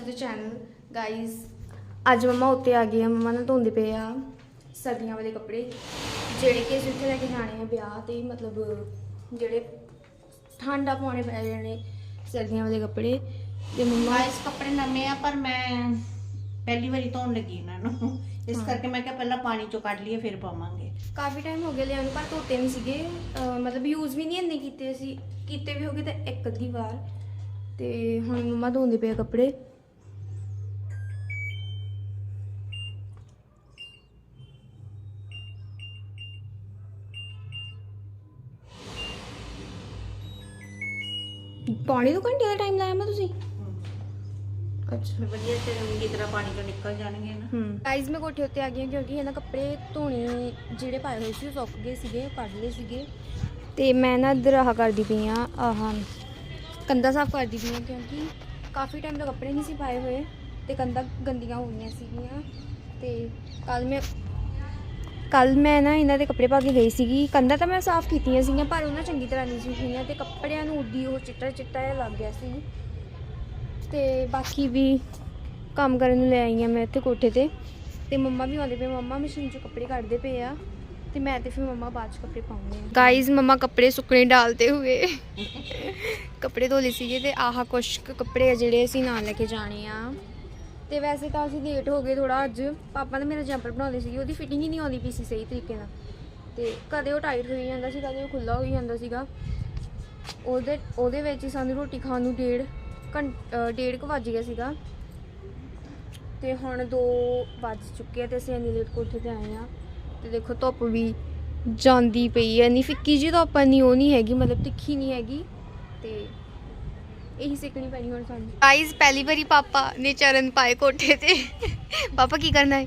To the channel guys ਅੱਜ ਮਮਾ ਉੱਤੇ ਆ ਗਏ ਆ ਮਮਾ ਨਾਲ ਧੋਂਦੇ ਪਏ ਆ। ਸਰਦੀਆਂ ਵਾਲੇ ਕੱਪੜੇ ਜਿਹੜੇ ਕਿ ਅਸੀਂ ਉੱਥੇ ਲੈ ਕੇ ਜਾਣੇ ਆ ਵਿਆਹ ਤੇ ਮਤਲਬ ਜਿਹੜੇ ਠੰਡਾ ਪਾਉਣੇ ਪੈ ਜਾਣੇ ਸਰਦੀਆਂ ਵਾਲੇ ਕੱਪੜੇ। ਤੇ ਮਮਾ ਗਾਇਸ ਕੱਪੜੇ ਨਵੇਂ ਆ ਪਰ ਮੈਂ ਪਹਿਲੀ ਵਾਰੀ ਧੋਣ ਲੱਗੀ ਇਹਨਾਂ ਨੂੰ। ਇਸ। ਕਰਕੇ ਮੈਂ ਕਿਹਾ ਪਹਿਲਾਂ ਪਾਣੀ ਚੋਂ ਕੱਢ ਲਈਏ ਫਿਰ ਪਾਵਾਂਗੇ। ਕਾਫੀ ਟਾਈਮ ਹੋ ਗਿਆ ਲਿਆਉਣ ਨੂੰ, ਪਰ ਧੋਤੇ ਨਹੀਂ ਸੀਗੇ। ਅਹ ਮਤਲਬ ਯੂਜ਼ ਵੀ ਨਹੀਂ ਇੰਨੇ ਕੀਤੇ ਸੀ ਕੀਤੇ ਵੀ ਹੋਗੇ ਤਾਂ ਇੱਕ ਅੱਧੀ ਵਾਰ। ਤੇ ਹੁਣ ਮਮਾ ਧੋਂਦੇ ਪਏ ਆ ਕੱਪੜੇ। ਪਾਣੀ ਤੋਂ ਘੰਟੇ ਦਾ ਟਾਈਮ ਲਾਇਆ ਮੈਂ ਤੁਸੀਂ? ਅੱਛਾ। ਫਿਰ ਵਧੀਆ ਚੰਗੀ ਤਰ੍ਹਾਂ ਪਾਣੀ ਨਿਕਲ ਜਾਣਗੇ ਨਾ। ਗਾਈਜ਼ ਮੈਂ ਕੋਠੇ ਉੱਤੇ ਆ ਗਈ ਹਾਂ ਕਿਉਂਕਿ ਇਹਨਾਂ ਕੱਪੜੇ ਧੋਣੇ ਜਿਹੜੇ ਪਾਏ ਹੋਏ ਸੀ ਉਹ ਸੁੱਕ ਗਏ ਸੀਗੇ ਕੱਢ ਲਏ ਸੀਗੇ। ਤੇ ਮੈਂ ਨਾ ਇੱਧਰ ਆਹ ਕਰਦੀ ਪਈ ਆ ਆਹ ਕੰਧਾਂ ਸਾਫ਼ ਕਰਦੀ ਪਈ ਆ ਕਿਉਂਕਿ ਕਾਫੀ ਟਾਈਮ ਤੋਂ ਕੱਪੜੇ ਨਹੀਂ ਸੀ ਪਾਏ ਹੋਏ ਤੇ ਕੰਧਾਂ ਗੰਦੀਆਂ ਹੋ ਗਈਆਂ ਸੀਗੀਆਂ ਤੇ ਕੱਲ ਮੈਂ ਕੱਲ ਮੈਂ ਨਾ ਇਹਨਾਂ ਦੇ ਕੱਪੜੇ ਪਾ ਕੇ ਗਈ ਸੀਗੀ। ਕੰਧਾਂ ਤਾਂ ਮੈਂ ਸਾਫ਼ ਕੀਤੀਆਂ ਸੀਗੀਆਂ, ਪਰ ਉਹਨਾਂ ਚੰਗੀ ਤਰ੍ਹਾਂ ਨਹੀਂ ਸੀ ਹੋਈਆਂ ਤੇ ਕੱਪੜਿਆਂ ਨੂੰ ਉੱਡੀ ਉਹ ਚਿੱਟਾ ਚਿੱਟਾ ਜਿਹਾ ਲੱਗ ਗਿਆ ਸੀ। ਤੇ ਬਾਕੀ ਵੀ ਕੰਮ ਕਰਨ ਨੂੰ ਲੈ ਆਈ ਹਾਂ ਮੈਂ ਇੱਥੇ ਕੋਠੇ ਤੇ। ਤੇ ਮੰਮਾ ਵੀ ਆਉਂਦੇ ਪਏ, ਮੰਮਾ ਮਸ਼ੀਨ 'ਚੋਂ ਕੱਪੜੇ ਕੱਢਦੇ ਪਏ ਆ। ਤੇ ਮੈਂ ਤੇ ਫਿਰ ਮੰਮਾ ਬਾਅਦ 'ਚ ਕੱਪੜੇ ਪਾਉਂਦੇ ਆ। ਗਾਈਜ਼ ਮੰਮਾ ਕੱਪੜੇ ਸੁੱਕਣੇ ਡਾਲਦੇ ਹੋਏ। ਕੱਪੜੇ ਧੋ ਲਏ ਸੀਗੇ ਤੇ ਆਹ ਕੁਛ ਕੁ ਕੱਪੜੇ ਆ ਜਿਹੜੇ ਅਸੀਂ ਨਾਲ ਲੈ ਕੇ ਜਾਣੇ ਆ। ਤੇ ਵੈਸੇ ਤਾਂ ਅਸੀਂ ਲੇਟ ਹੋ ਗਏ ਥੋੜਾ ਅੱਜ। ਪਾਪਾ ਨੇ ਮੇਰਾ ਜੰਪਰ ਬਣਾਉਂਦੇ ਸੀਗੇ, ਉਹਦੀ ਫਿਟਿੰਗ ਹੀ ਨਹੀਂ ਆਉਂਦੀ ਪਈ ਸੀ ਸਹੀ ਤਰੀਕੇ ਨਾਲ। ਤੇ ਕਦੇ ਉਹ ਟਾਈਟ ਹੋਈ ਜਾਂਦਾ ਸੀ, ਕਦੇ ਉਹ ਖੁੱਲਾ ਹੋਈ ਜਾਂਦਾ ਸੀਗਾ। ਉਹਦੇ ਉਹਦੇ ਵਿੱਚ ਹੀ ਸਾਨੂੰ ਰੋਟੀ ਖਾਣ ਨੂੰ ਡੇਢ ਘੰਟ ਡੇਢ ਕੁ ਵੱਜ ਗਿਆ ਸੀਗਾ। ਤੇ ਹੁਣ 2 ਵੱਜ ਚੁੱਕੇ ਆ ਤੇ ਅਸੀਂ ਇੰਨੀ ਲੇਟ ਕੋਠੇ ਤੇ ਆਏ ਆ। ਤੇ ਦੇਖੋ ਧੁੱਪ ਵੀ ਜਾਂਦੀ ਪਈ ਐ ਨਹੀਂ ਫਿੱਕੀ ਜੀ ਧੁੱਪ ਨਹੀਂ ਉਹ ਨਹੀਂ ਹੈਗੀ, ਮਤਲਬ ਤਿੱਖੀ ਨਹੀਂ ਹੈਗੀ। ਤੇ ਇਹੀ ਸਿੱਕਣੀ ਪੈਣੀ ਹੁਣ ਸਾਨੂੰ। ਗਾਈਜ਼ ਪਹਿਲੀ ਵਾਰੀ ਪਾਪਾ ਨੇ ਚਰਨ ਪਾਏ ਕੋਠੇ ਤੇ। ਪਾਪਾ ਕੀ ਕਰਨਾ ਹੈ?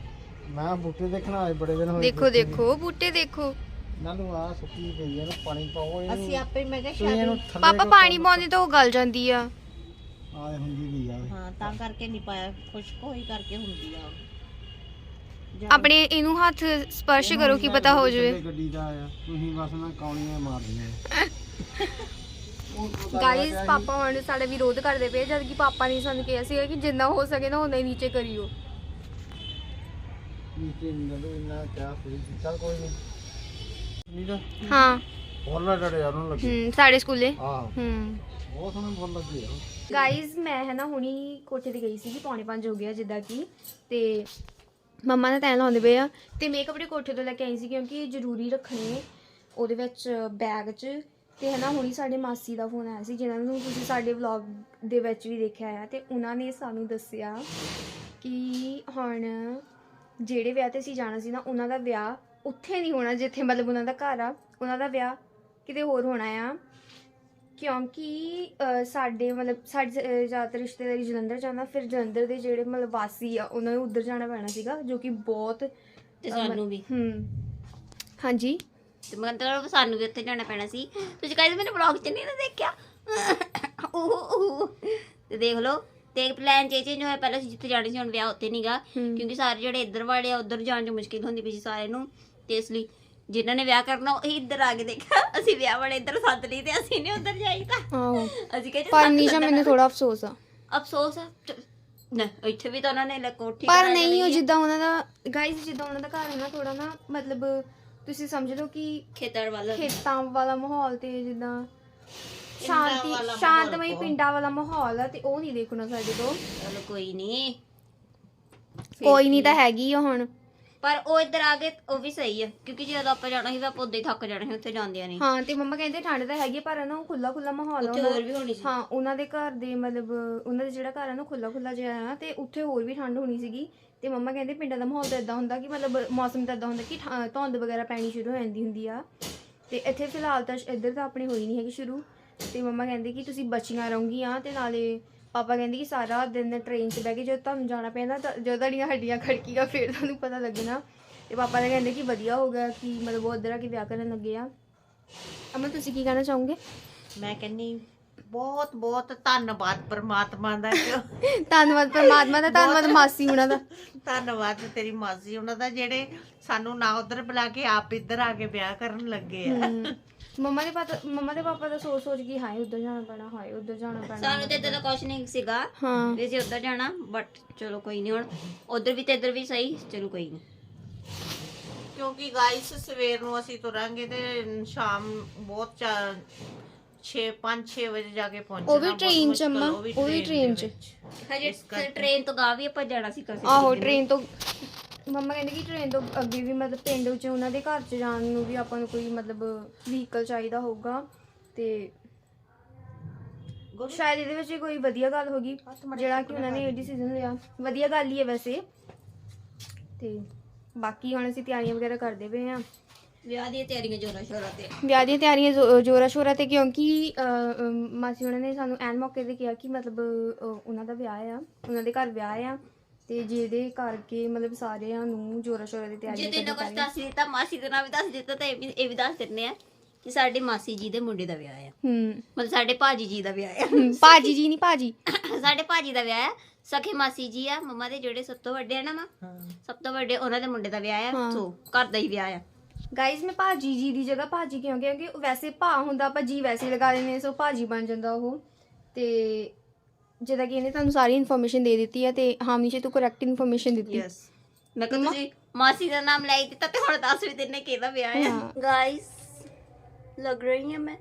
ਮੈਂ ਬੂਟੇ ਦੇਖਣਾ ਆਏ ਬੜੇ ਦਿਨ ਹੋਏ ਦੇਖੋ ਦੇਖੋ ਬੂਟੇ ਦੇਖੋ। ਇਹਨਾਂ ਨੂੰ ਆ ਸੁੱਕੀ ਪਈ ਹੈ ਨਾ ਪਾਣੀ ਪਾਓ ਇਹਨੂੰ ਅਸੀਂ ਆਪੇ ਮੈਂ ਕਿਹਾ ਤੁਸੀਂ ਇਹਨੂੰ ਸ਼ਾਇਦ ਥੱਲੇ ਪਾਪਾ ਪਾਣੀ ਪਾਉਂਦੇ ਤਾਂ ਉਹ ਗਲ ਜਾਂਦੀ ਆ। ਆ ਹੁੰਦੀ ਵੀ ਆ। ਹਾਂ ਤਾਂ ਕਰਕੇ ਨਹੀਂ ਪਾਇਆ। ਖੁਸ਼ਕ ਹੋਈ ਕਰਕੇ ਹੁੰਦੀ ਆ। ਜਾਂ- ਆਪਣੇ ਇਹਨੂੰ ਹੱਥ ਸਪਰਸ਼ ਕਰੋ ਕੀ ਪਤਾ ਹੋ ਜਾਵੇ। ਥੱਲੇ ਗੱਡੀ ਦਾ ਆ ਤੁਸੀਂ ਬਸ ਨਾ ਕੌਣੀਆਂ ਮਾਰਦੀਆਂ ਗਾਈਸ ਪਾਪਾ ਹੁਣ ਸਾਡੇ ਵਿਰੋਧ ਕਰਦੇ ਪਏ ਜਦ ਕਿ ਪਾਪਾ ਨੇ ਸਾਨੂੰ ਕਿਹਾ ਸੀਗਾ ਕਿ ਜਿੰਨਾ ਹੋ ਸਕੇ ਨਾ ਉਨਾ ਹੀ ਨੀਚੇ ਕਰਿਓ। ਨੀਚੇ ਨਦੋਂ ਇੰਨਾ ਕਿਆ ਸੀ। ਚੱਲ ਕੋਈ ਨਹੀਂ ਨਹੀਂ ਤਾਂ ਹਾਂ। ਬੋਲਣਾ ਡੜੇ ਯਾਰ ਉਹਨੂੰ ਲੱਗੀ। ਹੂੰ ਸਾਡੇ ਸਕੂਲੇ। ਆ ਹੂੰ। ਬਹੁਤ ਸੋਹਣੀ ਬੋਲ ਲੱਗੀ ਆ। ਗਾਈਜ਼ ਮੈਂ ਹੈ ਨਾ ਹੁਣੀ ਕੋਠੇ ਤੇ ਗਈ ਸੀ ਪੌਣੇ 5 ਹੋ ਗਿਆ ਜਿੱਦਾਂ ਕਿ। ਤੇ ਮੰਮਾ ਨੇ ਤੈਨ ਲਾਉਂਦੇ ਪਏ ਆ। ਤੇ ਮੈਂ ਕੱਪੜੇ ਕੋਠੇ ਤੋਂ ਲੈ ਕੇ ਆਈ ਸੀ ਕਿਉਂਕਿ ਜ਼ਰੂਰੀ ਰੱਖਣੇ ਉਹਦੇ ਵਿੱਚ ਬੈਗ 'ਚ। ਤੇ ਹੈ ਨਾ ਹੁਣੀ ਸਾਡੇ ਮਾਸੀ ਦਾ ਫੋਨ ਆਇਆ ਸੀ ਜਿਨ੍ਹਾਂ ਨੂੰ ਤੁਸੀਂ ਸਾਡੇ ਵਲੌਗ ਦੇ ਵਿੱਚ ਵੀ ਦੇਖਿਆ ਆ ਤੇ ਉਹਨਾਂ ਨੇ ਸਾਨੂੰ ਦੱਸਿਆ ਕਿ ਹੁਣ ਜਿਹੜੇ ਵਿਆਹ ਤੇ ਅਸੀਂ ਜਾਣਾ ਸੀ ਨਾ ਉਹਨਾਂ ਦਾ ਵਿਆਹ ਉੱਥੇ ਨਹੀਂ ਹੋਣਾ ਜਿੱਥੇ ਮਤਲਬ ਉਹਨਾਂ ਦਾ ਘਰ ਆ ਉਹਨਾਂ ਦਾ ਵਿਆਹ ਕਿਤੇ ਹੋਰ ਹੋਣਾ ਆ। ਕਿਉਂਕਿ ਅਹ, ਸਾਡੇ ਮਤਲਬ ਸਾਡੇ ਅਹ, ਜ਼ਿਆਦਾਤਰ ਰਿਸ਼ਤੇਦਾਰੀ ਜਲੰਧਰ ਜਾਂਦਾ ਫਿਰ ਜਲੰਧਰ ਦੇ ਜਿਹੜੇ ਮਤਲਬ ਵਾਸੀ ਆ ਉਹਨਾਂ ਨੂੰ ਉੱਧਰ ਜਾਣਾ ਪੈਣਾ ਸੀਗਾ ਜੋ ਕਿ ਬਹੁਤ ਤੇ ਸਾਨੂੰ ਵੀ। ਹਾਂਜੀ। ਤੇ ਮਤਲਬ ਸਾਨੂੰ ਵੀ ਉੱਥੇ ਜਾਣਾ ਪੈਣਾ ਸੀ। ਤੁਸੀਂ ਕਹਿੰਦੇ ਮੇਰੇ ਬਲੌਗ 'ਚ ਨਹੀਂ ਨਾ ਦੇਖਿਆ? ਊਹ। ਤੇ ਦੇਖ ਲਓ ਤੇ ਪਲਾਨ ਚੇਂਜ ਹੋਇਆ ਪਹਿਲਾਂ ਅਸੀਂ ਜਿੱਥੇ ਜਾਣੀ ਸੀ ਹੁਣ ਵਿਆਹ ਉੱਥੇ ਨਹੀਂਗਾ। ਕਿਉਂਕਿ ਸਾਰੇ ਜਿਹੜੇ ਇੱਧਰ ਵਾਲੇ ਆ ਉੱਧਰ ਜਾਣ 'ਚ ਮੁਸ਼ਕਿਲ ਹੁੰਦੀ ਪਈ ਸੀ ਸਾਰਿਆਂ ਨੂੰ। ਤੇ ਇਸ ਲਈ ਜਿਨ੍ਹਾਂ ਨੇ ਵਿਆਹ ਕਰਨਾ ਉਹ ਇੱਧਰ ਆ ਕੇ ਦੇਖਿਆ। ਅਸੀਂ ਵਿਆਹ ਵਾਲੇ ਇੱਧਰ ਸੱਦ ਲਈ ਤੇ ਅਸੀਂ ਨੇ ਉੱਧਰ ਜਾਈਦਾ ਆਹੋ। ਅਸੀਂ ਕਹਿੰਦੇ ਪਰ ਨੀਸ਼ਾ ਮੈਨੂੰ ਥੋੜਾ ਅਫਸੋਸ ਆ। ਅਫਸੋਸ ਚ- ਨਾ ਇੱਥੇ ਵੀ ਤਾਂ ਉਹਨਾਂ ਨੇ ਲੈ ਕੋਠੀ ਪਰ ਨਹੀਂ ਉਹ। ਜਿੱਦਾਂ ਉਹਨਾਂ ਦਾ ਗਾਈਜ਼ ਜਿੱਦਾਂ ਉਹਨਾਂ ਦਾ ਘਰ ਹੈ ਨਾ ਥੋੜਾ ਨਾ ਮਤਲਬ ਤੁਸੀਂ ਸਮਝ ਲਓ ਕਿ ਖੇਤਰ ਵੱਲ। ਖੇਤਾਂ ਵਾਲਾ ਮਾਹੌਲ ਤੇ ਜਿੱਦਾਂ ਵਾਲਾ ਸ਼ਾਂਤੀ ਮਾਹੌਲ ਸ਼ਾਂਤਮਈ ਬਹੁਤ। ਪਿੰਡਾਂ ਵਾਲਾ ਮਾਹੌਲ ਆ ਤੇ ਉਹ ਨਹੀਂ ਦੇਖਣਾ ਸਾਡੇ ਤੋਂ ਚਲੋ ਕੋਈ ਨਹੀਂ। ਕੋਈ ਨਹੀਂ ਤਾਂ ਹੈਗੀ ਆ ਹੁਣ। ਪਰ ਉਹ ਇੱਧਰ ਆ ਗਏ ਉਹ ਵੀ ਸਹੀ ਹੈ ਕਿਉਂਕਿ ਜਦੋਂ ਆਪਾਂ ਜਾਣਾ ਸੀ ਤਾਂ ਆਪਾਂ ਉਦੋਂ ਹੀ ਥੱਕ ਜਾਣਾ ਸੀ ਉੱਥੇ ਜਾਂਦਿਆਂ ਨਹੀਂ। ਹਾਂ ਤੇ ਮੰਮਾ ਕਹਿੰਦੇ ਠੰਡ ਤਾਂ ਹੈਗੀ ਆ, ਪਰ ਨਾ ਉਹ ਖੁੱਲਾ ਖੁੱਲਾ ਮਾਹੌਲ ਆ ਉੱਥੇ ਹੋਰ ਦਾ। ਵੀ ਹੋਣੀ ਸੀ। ਹਾਂ ਉਹਨਾਂ ਦੇ ਘਰ ਦੇ ਮਤਲਬ ਉਹਨਾਂ ਦਾ ਜਿਹੜਾ ਘਰ ਆ ਨਾ ਖੁੱਲਾ ਖੁੱਲਾ ਜਿਹਾ ਆ ਤੇ ਉੱਥੇ ਹੋਰ ਵੀ ਠੰਡ ਹੋਣੀ ਸੀਗੀ। ਤੇ ਮੰਮਾ ਕਹਿੰਦੇ ਪਿੰਡਾਂ ਦਾ ਮਾਹੌਲ ਤਾਂ ਇਦਾਂ ਹੁੰਦਾ ਕਿ ਮਤਲਬ ਮੌਸਮ ਤਾਂ ਇਦਾਂ ਹੁੰਦਾ ਕਿ ਠ- ਧੁੰਦ ਵਗੈਰਾ ਪੈਣੀ ਸ਼ੁਰੂ ਹੋ ਜਾਂਦੀ ਹੁੰਦੀ ਆ। ਤੇ ਇੱਥੇ ਫਿਲਹਾਲ ਤਾਂ ਇੱਧਰ ਤਾਂ ਆਪਣੀ ਹੋਈ ਨਹੀਂ ਹੈਗੀ ਸ਼ੁਰੂ। ਤੇ ਮੰਮਾ ਕਹਿੰਦੇ ਕਿ ਤੁਸੀਂ ਬਚੀਆਂ ਰਹੋਗੀਆਂ ਤੇ ਨਾਲੇ ਪਾਪਾ ਕਹਿੰਦੇ ਕਿ ਸਾਰਾ ਦਿਨ ਟ੍ਰੇਨ 'ਚ ਬਹਿ ਕੇ ਜਦੋਂ ਤੁਹਾਨੂੰ ਜਾਣਾ ਪੈਂਦਾ ਤਾਂ ਜਦੋਂ ਤੁਹਾਡੀਆਂ ਹੱਡੀਆਂ ਖੜਕੀਆਂ ਫਿਰ ਤੁਹਾਨੂੰ ਪਤਾ ਲੱਗਣਾ। ਤੇ ਪਾਪਾ ਤਾਂ ਕਹਿੰਦੇ ਕਿ ਵਧੀਆ ਹੋ ਗਿਆ ਕਿ ਮਤਲਬ ਉਹ ਇੱਧਰ ਆ ਕੇ ਵਿਆਹ ਕਰਨ ਲੱਗੇ ਆ। ਅਮਨ, ਤੁਸੀਂ ਕੀ ਕਹਿਣਾ ਚਾਹੋਗੇ? ਮੈਂ ਕਹਿੰਨੀ ਬਹੁਤ ਬਹੁਤ ਧੰਨਵਾਦ ਪਰਮਾਤਮਾ ਦਾ ਧੰਨਵਾਦ ਪਰਮਾਤਮਾ ਦਾ ਧੰਨਵਾਦ ਮਾਸੀ ਹੁਣਾਂ ਦਾ। ਧੰਨਵਾਦ ਤੇਰੀ ਮਾਸੀ ਉਹਨਾਂ ਦਾ ਜਿਹੜੇ ਸਾਨੂੰ ਨਾ ਉਧਰ ਬੁਲਾ ਕੇ ਆਪ ਇੱਧਰ ਆ ਕੇ ਵਿਆਹ ਕਰਨ ਲੱਗੇ ਆ। ਮੰਮਾ ਦੇ ਪਾਪਾ ਮੰਮਾ ਦੇ ਪਾਪਾ ਤਾਂ ਸੋਚ ਸੋਚ ਕੇ ਹਾਏ ਉੱਧਰ ਜਾਣਾ ਪੈਣਾ ਹਾਏ ਉੱਧਰ ਜਾਣਾ ਪੈਣਾ। ਸਾਨੂੰ ਤੇ ਇਦਾਂ ਦਾ ਕੁਝ ਨਹੀਂ ਸੀਗਾ। ਹਾਂ। ਵੀ ਅਸੀਂ ਉੱਧਰ ਜਾਣਾ ਬਟ ਚਲੋ ਕੋਈ ਨਹੀਂ ਹੁਣ। ਉਧਰ ਵੀ ਤੇ ਇੱਧਰ ਵੀ ਸਹੀ ਚਲੋ ਕੋਈ ਨਹੀਂ। ਕਿਉਂਕਿ ਗਾਇਸ ਸਵੇਰ ਨੂੰ ਅਸੀਂ ਤੁਰਾਂਗੇ ਤੇ ਸ਼ਾਮ ਬਹੁਤ 6 5 6 ਵਜੇ ਜਾ ਕੇ ਪਹੁੰਚਣਾ ਉਹ ਵੀ ਬਹੁਤ train ਚ ਮੁਸ਼ਕਿਲ, ਅੰਮਾ, ਉਹ ਵੀ ਦੇ train ਚ। ਵਿੱਚ। ਹਜੇ ਟ੍ਰੇਨ ਤੋਂ ਗਾ ਵੀ ਆਪਾਂ ਜਾਣਾ ਸੀ ਕਸੇ ਆਹੋ ਟ੍ਰੇਨ ਤੋਂ ਮੰਮਾ ਕਹਿੰਦੇ ਕਿ ਟ੍ਰੇਨ ਤੋਂ ਅੱਗੇ ਵੀ ਮਤਲਬ ਪਿੰਡ ਵਿੱਚ ਉਹਨਾਂ ਦੇ ਘਰ ਚ ਜਾਣ ਨੂੰ ਵੀ ਆਪਾਂ ਨੂੰ ਕੋਈ ਮਤਲਬ ਵਹੀਕਲ ਚਾਹੀਦਾ ਹੋਊਗਾ ਤੇ ਸ਼ਾਇਦ ਇਹਦੇ ਵਿੱਚ ਕੋਈ ਵਧੀਆ ਗੱਲ ਹੋਗੀ ਜਿਹੜਾ ਕਿ ਉਹਨਾਂ ਨੇ ਇਹ ਡਿਸੀਜਨ ਲਿਆ। ਵਧੀਆ ਗੱਲ ਹੀ ਹੈ ਵੈਸੇ। ਤੇ ਬਾਕੀ ਹੁਣ ਅਸੀਂ ਤਿਆਰੀਆਂ ਵਗੈਰਾ ਕਰਦੇ ਪਏ ਆ ਵਿਆਹ ਦੀਆਂ ਤਿਆਰੀਆਂ ਜੋਰਾਂ ਸ਼ੋਰਾਂ ਤੇ। ਵਿਆਹ ਦੀਆਂ ਤਿਆਰੀਆਂ ਜ਼ੋ- ਜੋਰਾਂ ਸ਼ੋਰਾਂ ਤੇ ਕਿਉਂਕਿ ਅ, ਅ, ਮਾਸੀ ਉਹਨਾਂ ਨੇ ਸਾਨੂੰ ਐਨ ਮੌਕੇ ਤੇ ਕਿਹਾ ਕਿ ਮਤਲਬ ਅ, ਉਹਨਾਂ ਦਾ ਵਿਆਹ ਆ ਉਹਨਾਂ ਦੇ ਘਰ ਵਿਆਹ ਆ ਤੇ ਜਿਹਦੇ ਕਰਕੇ ਮਤਲਬ ਸਾਰਿਆਂ ਨੂੰ ਜੋਰਾਂ ਸ਼ੋਰਾਂ ਦੀ ਜੇ ਤਿਆਰੀਆਂ ਤੈਨੂੰ ਕੁਝ ਦੱਸ ਦਿੱਤਾ ਮਾਸੀ ਦਾ ਨਾਮ ਵੀ ਦੱਸ ਦਿੱਤਾ ਤਾਂ ਇਹ ਵੀ ਇਹ ਵੀ ਦੱਸ ਦਿੰਦੇ ਆ ਕਿ ਸਾਡੇ ਮਾਸੀ ਜੀ ਦੇ ਮੁੰਡੇ ਦਾ ਵਿਆਹ ਆ। ਹੂੰ। ਮਤਲਬ ਸਾਡੇ ਭਾਜੀ ਜੀ ਦਾ ਵਿਆਹ ਆ। ਹੂੰ, ਭਾਜੀ ਜੀ ਨਹੀਂ ਭਾਜੀ। ਸਾਡੇ ਭਾਜੀ ਦਾ ਵਿਆਹ ਆ ਸਖੇ ਮਾਸੀ ਜੀ ਆ ਮੰਮਾ ਦੇ ਜਿਹੜੇ ਸਭ ਤੋਂ ਵੱਡੇ ਆ ਨਾ ਮਾਂ ਹਾਂ। ਸਭ ਤੋਂ ਵੱਡੇ ਉਹਨਾਂ ਦੇ ਮੁੰਡੇ ਦਾ ਵਿਆਹ ਆ ਹਾਂ। ਸੋ ਘਰ ਦਾ ਹੀ ਵਿਆਹ ਆ। ਗਾਇਜ਼ ਮੈਂ ਭਾਜੀ ਜੀ ਦੀ ਜਗ੍ਹਾ ਭਾਜੀ ਕਿਉਂ? ਕਿਹਾ ਕਿਉਂਕਿ ਵੈਸੇ ਭਾ ਹੁੰਦਾ ਆਪਾਂ ਜੀ ਵੈਸੇ ਲਗਾ ਦਿੰਦੇ ਹਾਂ, ਸੋ ਭਾਜੀ ਬਣ ਜਾਂਦਾ ਉਹ। ਤੇ ਜਿੱਦਾਂ ਕਿ ਇਹਨੇ ਤੁਹਾਨੂੰ ਸਾਰੀ ਇਨਫੋਰਮੇਸ਼ਨ ਦੇ ਦਿੱਤੀ ਹੈ ਤੇ ਹਾਮਨੀ ਤੂੰ ਕਰੈਕਟ ਇਨਫੋਰਮੇਸ਼ਨ ਦਿੱਤੀ। ਯੈਸ ਮੈਂ ਕਿਹਾ ਤੁਸੀਂ ਮਾਸੀ ਦਾ ਨਾਮ ਲੈ ਦਿੱਤਾ ਤੇ ਹੁਣ ਦੱਸ ਵੀ ਦਿੰਨੇ ਕਿਹਦਾ ਵਿਆਹ ਆ। ਹਾਂ। ਗਾਇਸ ਲੱਗ ਰਹੀ ਹਾਂ ਮੈਂ।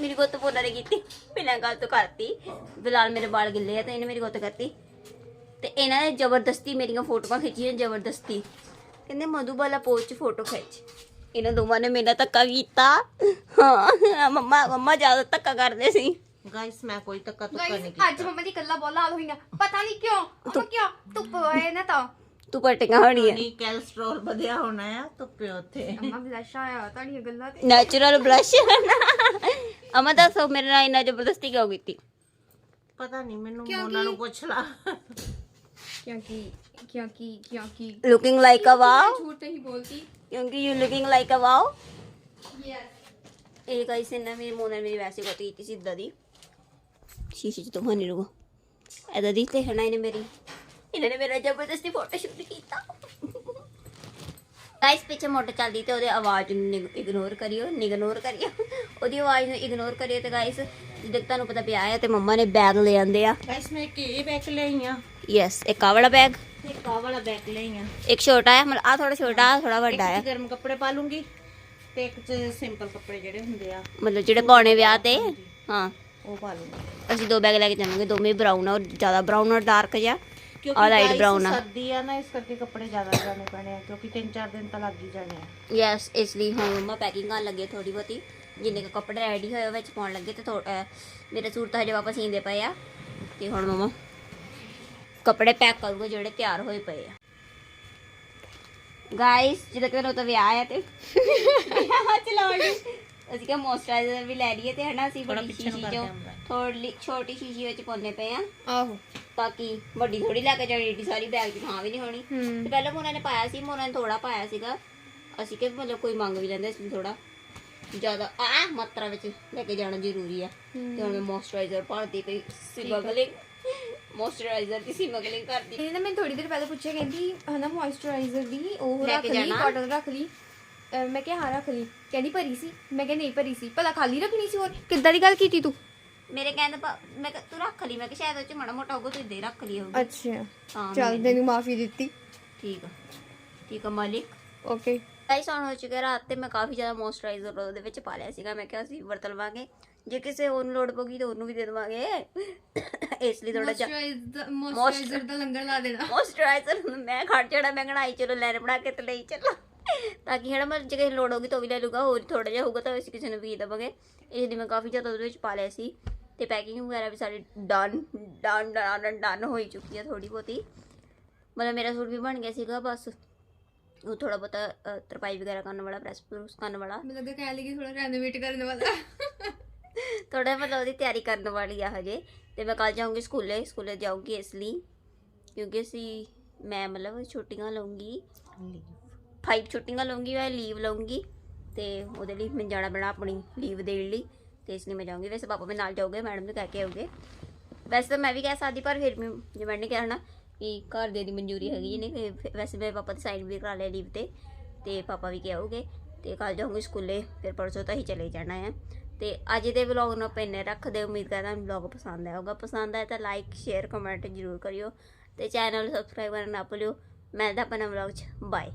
ਮੇਰੀ ਗੁੱਤ ਪੋਲਾ ਨੇ ਕੀਤੀ ਬਿਨਾਂ ਗੱਲ ਤੋਂ ਕਰਤੀ। ਬਿਲਾਲ ਮੇਰੇ ਵਾਲ ਗਿੱਲੇ ਆ ਤੇ ਇਹਨੇ ਮੇਰੀ ਗੁੱਤ ਕਰਤੀ। ਤੇ ਇਹਨਾਂ ਨੇ ਜ਼ਬਰਦਸਤੀ ਮੇਰੀਆਂ ਫੋਟੋਆਂ ਖਿੱਚੀਆਂ ਜ਼ਬਰਦਸਤੀ। ਕਹਿੰਦੇ ਮਧੂਬਾਲਾ ਪੋਸਟ ਚ ਫੋਟੋ ਖਿੱਚ। ਇਹਨਾਂ ਦੋਵਾਂ ਨੇ ਮੇਰਾ ਧੱਕਾ ਕੀਤਾ। ਹਾਂ। ਮੰਮਾ ਮੰਮਾ ਜ਼ਿਆਦਾ ਧੱਕਾ ਕਰਦੇ ਸੀ। ਗਾਇਸ ਮੈਂ ਕੋਈ ਤੱਕਾ ਤੁੱਕਾ ਨਹੀਂ ਕੀਤਾ। ਅੱਜ ਮੰਮਾ ਦੀ ਕੱਲਾ ਬੋਲਾ ਹਾਲ ਹੋਈਆਂ। ਪਤਾ ਨਹੀਂ ਕਿਉਂ ਉਹ ਕਿਉਂ ਧੁੱਪ ਹੋਏ ਨਾ ਤਾਂ। ਤੂੰ ਪਟੀਆਂ ਹੋਣੀ ਹੈ ਨਹੀਂ ਕੈਲਸਟ੍ਰੋਲ ਵਧਿਆ ਹੋਣਾ ਆ ਧੁੱਪੇ ਉੱਥੇ। ਅੰਮਾ ਬਲਸ਼ ਆਇਆ ਤੁਹਾਡੀਆਂ ਗੱਲਾਂ ਤੇ। ਨੈਚੁਰਲ ਬਲਸ਼ ਅਮਾ ਦੱਸੋ ਮੇਰੇ ਨਾਲ ਇੰਨਾ ਜ਼ਬਰਦਸਤੀ ਕਿਉਂ ਕੀਤੀ? ਪਤਾ ਨਹੀਂ ਮੈਨੂੰ ਉਹਨਾਂ ਨੂੰ ਪੁੱਛ ਲਾ। ਕਿਉਂਕਿ ਕਿਉਂਕਿ ਲੁਕਿੰਗ ਲਾਈਕ ਅ ਵਾਓ ਝੂਠ ਨਹੀਂ ਬੋਲਤੀ ਕਿਉਂਕਿ you looking like a wow yes ਇਹ ਗਾਇਸ ਇਹਨਾਂ ਮੇਰੀ ਮੋਨ ਨੇ ਮੇਰੀ ਵੈਸੇ ਕੋਤੀ ਕੀਤੀ ਸੀ ਇਦਾਂ ਦੀ। ਸ਼ੀਸ਼ੇ ਚ ਤੁਹਾਨੂੰ ਰੁਕੋ। ਇਦਾਂ ਦੀ ਤੇ ਹਨਾ ਇਹਨੇ ਮੇਰੀ ਇਹਨਾਂ ਨੇ ਮੇਰਾ ਜ਼ਬਰਦਸਤੀ ਫੋਟੋ ਸ਼ੂਟ ਕੀਤਾ। ਗਾਇਸ ਪਿੱਛੇ ਮੋਟਰ ਚੱਲਦੀ ਤੇ ਉਹਦੀ ਆਵਾਜ਼ ਨੂੰ ਇਗਨੋਰ ਕਰਿਓ ਨਿਗਨੋਰ ਕਰਿਓ। ਉਹਦੀ ਆਵਾਜ਼ ਨੂੰ ਇਗਨੋਰ ਕਰਿਓ ਤੇ ਗਾਇਸ ਜਿੱਦਾਂ ਤੁਹਾਨੂੰ ਪਤਾ ਪਿਆ ਹੈ ਤੇ ਮੰਮਾ ਨੇ ਬੈਗ ਲੈ ਆਂਦੇ ਆ। ਗਾਇਸ ਮੈਂ ਕਿ ਬੈਗ ਲਈ ਆ। ਯੈਸ ਇੱਕ ਵਾਲਾ ਬੈਗ ਇੱਕ ਵਾਲਾ ਬੈਗ ਲਈ ਆ। ਇੱਕ ਛੋਟਾ ਹੈ ਮਤਲਬ ਆ ਥੋੜਾ ਛੋਟਾ ਆ ਥੋੜਾ ਵੱਡਾ ਹੈ। ਗਰਮ ਕੱਪੜੇ ਪਾ ਲੂੰਗੀ ਤੇ ਇੱਕ ਚ ਸਿੰਪਲ ਕੱਪੜੇ ਜਿਹੜੇ ਹੁੰਦੇ ਆ। ਮਤਲਬ ਜਿਹੜੇ ਪਾਉਣੇ ਵਿਆਹ ਤੇ। ਹਾਂ। ਉਹ ਪਾ ਲੂੰਗੀ। ਅਸੀਂ ਦੋ ਬੈਗ ਲੈ ਕੇ ਜਾਵਾਂਗੇ ਦੋਵੇਂ ਬਰਾਊਨ ਔਰ ਜ਼ਿਆਦਾ ਬਰਾਊਨ ਔਰ ਡਾਰਕ ਜਿਹਾ। ਕਿਉਂਕਿ ਆ ਲਾਈਟ ਬਰਾਊਨ ਆ। ਸਰਦੀ ਆ ਨਾ ਇਸ ਕਰਕੇ ਕੱਪੜੇ ਜ਼ਿਆਦਾ ਜਾਣੇ ਪੈਣੇ ਆ ਕਿਉਂਕਿ 3-4 ਦਿਨ ਤਾਂ ਲੱਗ ਹੀ ਜਾਣੇ ਆ। ਯੈਸ ਇਸ ਲਈ ਹੁਣ ਮੰਮਾ ਪੈਕਿੰਗ ਕਰਨ ਲੱਗੇ ਥੋੜੀ ਬਹੁਤੀ। ਜਿੰਨੇ ਕੁ ਕੱਪੜੇ ਰੈਡੀ ਹੋਏ ਵਿੱਚ ਪਾਉਣ ਲੱਗੇ ਤੇ ਮੇਰੇ ਸੂਟ ਤਾਂ ਹਜੇ ਵਾਪਸ ਸੀਂਦੇ ਪਏ ਆ। ਤੇ ਹੁਣ ਮੰਮਾ ਕੱਪੜੇ ਪੈਕ ਕਰੂਗਾ ਜਿਹੜੇ ਤਿਆਰ ਹੋਏ ਪਏ ਆ। ਗਾਇਸ ਜਿੱਦਾਂ ਕਿ ਤਾਂ ਵਿਆਹ ਆ ਤੇ। ਵਿਆਹ ਚਲਾਉਣ। ਲਈ ਅਸੀਂ ਕਿਹਾ ਮੋਇਸਚਰਾਈਜ਼ਰ ਵੀ ਲੈ ਲਈਏ ਤੇ ਹਨਾ ਅਸੀਂ ਬੜੀ ਨੂੰ ਸ਼ੀਸ਼ੀ ਚੋਂ। ਥੋੜੀ ਛੋਟੀ ਸ਼ੀਸ਼ੀ ਵਿੱਚ ਪਾਉਂਦੇ ਪਏ ਆ। ਆਹੋ। ਤਾਂ ਕਿ ਵੱਡੀ ਥੋੜੀ ਲੈ ਕੇ ਜਾਣੀ ਏਡੀ ਸਾਰੀ ਬੈਗ 'ਚ ਥਾਂ ਵੀ ਨਹੀਂ ਹੋਣੀ। ਹੂੰ। ਤੇ ਪਹਿਲਾਂ ਮੋਨਾ ਨੇ ਪਾਇਆ ਸੀ ਮੋਨਾ ਨੇ ਥੋੜਾ ਪਾਇਆ ਸੀਗਾ। ਅਸੀਂ ਕਿ ਮਤਲਬ ਕੋਈ ਮੰਗ ਵੀ ਲੈਂਦਾ ਇਸ ਲਈ ਥੋੜਾ ਜ਼ਿਆਦਾ ਆ ਮਾਤਰਾ ਵਿੱਚ ਲੈ ਕੇ ਜਾਣਾ ਜ਼ਰੂਰੀ ਆ। ਤੇ ਹੁਣ ਮੋਇਸਚਰਾਈਜ਼ਰ ਭਰਦੀ ਪਈ ਸਿਮਗਲਿੰਗ ਮੋਇਸਚਰਾਈਜ਼ਰ ਦੀ ਸਿਮਗਲਿੰਗ ਕਰਦੀ ਇਹਨੇ ਨਾ ਮੈਨੂੰ ਥੋੜੀ ਦੇਰ ਪਹਿਲਾਂ ਪੁੱਛਿਆ ਕਹਿੰਦੀ ਹਨਾ ਮੋਇਸਚਰਾਈਜ਼ਰ ਦੀ ਉਹ ਲੈ ਰੱਖ ਕੇ ਲਈ ਜਾਣਾ? ਰੱਖ ਲਈ। ਅਹ ਮੈਂ ਕਿਹਾ ਹਾਂ ਰੱਖ ਲਈ। ਕਹਿੰਦੀ ਭਰੀ ਸੀ। ਮੈਂ ਕਿਹਾ ਨਹੀਂ ਭਰੀ ਸੀ। ਭਲਾ ਖਾਲੀ ਰੱਖਣੀ ਸੀ ਹੋਰ? ਕਿੱਦਾਂ ਦੀ ਗੱਲ ਕੀਤੀ ਤੂੰ? ਮੇਰੇ ਕਹਿੰਦੇ ਮੈਂ ਕਿਹਾ ਤੂੰ ਰੱਖ ਲਈ। ਮੈਂ ਕਿਹਾ ਸ਼ਾਇਦ ਉਹ ਚ ਮਾੜਾ ਮੋਟਾ ਹੋਊਗਾ ਤੂੰ ਹੀ ਰੱਖ ਲਈ ਹੋਊਗੀ। ਅੱਛਾ। ਹਾਂ ਚੱਲ ਮੈਂ- ਤੈਨੂੰ ਮਾਫੀ ਦਿੱਤੀ। ਠੀਕ ਆ। ਠੀਕ ਆ ਮਾਲਿਕ। ਓਕੇ ਗਾਈਸ ਹੁਣ ਹੋ ਚੁੱਕਿਆ। ਰਾਤ ਤੇ ਮੈਂ ਕਾਫੀ ਜ਼ਿਆਦਾ ਮੋਇਸਚਰਾਈਜ਼ਰ ਉਹਦੇ ਵਿੱਚ ਪਾ ਲਿਆ ਸੀਗਾ। ਮੈਂ ਕਿਹਾ ਅਸੀਂ ਵਰਤ ਲਵਾਂਗੇ। ਜੇ ਕਿਸੇ ਹੋਰ ਨੂੰ ਲੋੜ ਪਊਗੀ ਤਾਂ ਉਹਨੂੰ ਵੀ ਦੇ ਦੇਵਾਂਗੇ। ਇਸ ਲਈ ਥੋੜਾ ਜਿਹਾ ਮੋਇਸਚਰਾਈਜ਼ਰ ਦਾ ਲੰਗਰ ਲਾ ਦੇਣਾ। ਮੋਇਸਚਰਾਈਜ਼ਰ ਮੈਂ ਖੜ ਜਾਣਾ ਮੈਂ ਕਹਣਾ ਆਈ ਚਲੋ ਲੈਣ ਬਣਾ ਕੇ ਤੇ ਲਈ ਚੱਲਾਂ। ਤਾਂ ਕਿ ਹਣਾ ਮੈਂ ਜੇ ਕਿਸੇ ਲੋੜ ਹੋਗੀ ਤਾਂ ਵੀ ਲੈ ਲੂਗਾ ਹੋਰ ਥੋੜਾ ਜਿਹਾ ਹੋਊਗਾ ਤਾਂ ਅਸੀਂ ਕਿਸੇ ਨੂੰ ਵੀ ਦੇਵਾਂਗੇ। ਇਸ ਲਈ ਮੈਂ ਕਾਫੀ ਜ਼ਿਆਦਾ ਉਹਦੇ ਵਿੱਚ ਪਾ ਲਿਆ ਸੀ ਤੇ ਪੈਕਿੰਗ ਵਗੈਰਾ ਵੀ ਸਾਰੀ ਡਨ ਡਨ ਡਨ ਡਨ ਹੋਈ ਚੁੱਕੀ ਹੈ ਥੋੜੀ ਬਹੁਤੀ। ਮਤਲਬ ਮੇਰਾ ਸੂਟ ਵੀ ਬਣ ਗਿਆ ਸੀਗਾ ਬਸ। ਉਹ ਥੋੜਾ ਬਹੁਤਾ ਅ, ਤਰਪਾਈ ਵਗੈਰਾ ਕਰਨ ਵਾਲਾ ਪ੍ਰੈਸ ਪ੍ਰੂਸ ਕਰਨ ਵਾਲਾ। ਮੈਨੂੰ ਲੱਗਾ ਕਹਿ ਲਈ ਥੋੜਾ ਰੈਨੋਵੇਟ ਕਰਨ ਵਾਲਾ। ਥੋੜਾ ਮਤਲਬ ਉਹਦੀ ਤਿਆਰੀ ਕਰਨ ਵਾਲੀ ਆ ਹਜੇ ਤੇ ਮੈਂ ਕੱਲ ਜਾਊਂਗੀ ਸਕੂਲੇ ਸਕੂਲੇ ਜਾਊਂਗੀ ਇਸ ਲਈ ਕਿਉਂਕਿ ਅਸੀਂ ਮੈਂ ਮਤਲਬ ਛੁੱਟੀਆਂ ਲਵਾਂਗੀ ਫਾਈਵ ਛੁੱਟੀਆਂ ਲਵਾਂਗੀ ਮੈਂ ਲੀਵ ਲਵਾਂਗੀ ਤੇ ਉਹਦੇ ਲਈ ਮੈਂ ਜਾਣਾ ਪੈਣਾ ਆਪਣੀ ਲੀਵ ਦੇਣ ਲਈ ਤੇ ਇਸ ਲਈ ਮੈਂ ਜਾਊਂਗੀ। ਵੈਸੇ ਪਾਪਾ ਮੇਰੇ ਨਾਲ ਜਾਊਗੇ ਮੈਡਮ ਨੂੰ ਕਹਿ ਕੇ ਆਉਗੇ ਵੈਸੇ ਤਾਂ ਮੈਂ ਵੀ ਕਹਿ ਸਕਦੀ, ਪਰ ਫਿਰ ਵੀ ਜੇ ਮੈਡਮ ਨੇ ਕਿਹਾ ਨਾ ਕਿ ਘਰ ਦੇ ਦੀ ਮਨਜ਼ੂਰੀ ਹੈਗੀ ਨੇ ਵੈਸੇ ਮੇਰੇ ਪਾਪਾ 'ਤੇ ਸਾਈਨ ਵੀ ਕਰਾ ਲਿਆ ਲੀਵ ਤੇ ਤੇ ਪਾਪਾ ਵੀ ਕਿਹਾ ਹੋਗੇ ਤੇ ਕੱਲ ਜਾਊਂਗੀ ਸਕੂਲੇ, ਫਿਰ ਪਰਸੋਂ ਤਾਂ ਹੀ ਚਲੇ ਜਾਣਾ ਹੈ ਤੇ ਅੱਜ ਦੇ ਵਲੌਗ ਨੂੰ ਆਪਾਂ ਇੰਨੇ ਰੱਖਦੇ ਉਮੀਦ ਕਰਦਾ ਤੁਹਾਨੂੰ ਵਲੌਗ ਪਸੰਦ ਆਇਆ ਹੋਊਗਾ। ਪਸੰਦ ਆਇਆ ਤਾਂ ਲਾਈਕ ਸ਼ੇਅਰ ਕਮੈਂਟ ਜ਼ਰੂਰ ਕਰਿਓ ਤੇ ਚੈਨਲ ਨੂੰ ਸਬਸਕ੍ਰਾਈਬ ਕਰਨਾ ਨਾ ਭੁੱਲਿਓ। ਮੈਂ ਤਾਂ ਆਪਣਾ ਵਲੌਗ ਚ। ਬਾਏ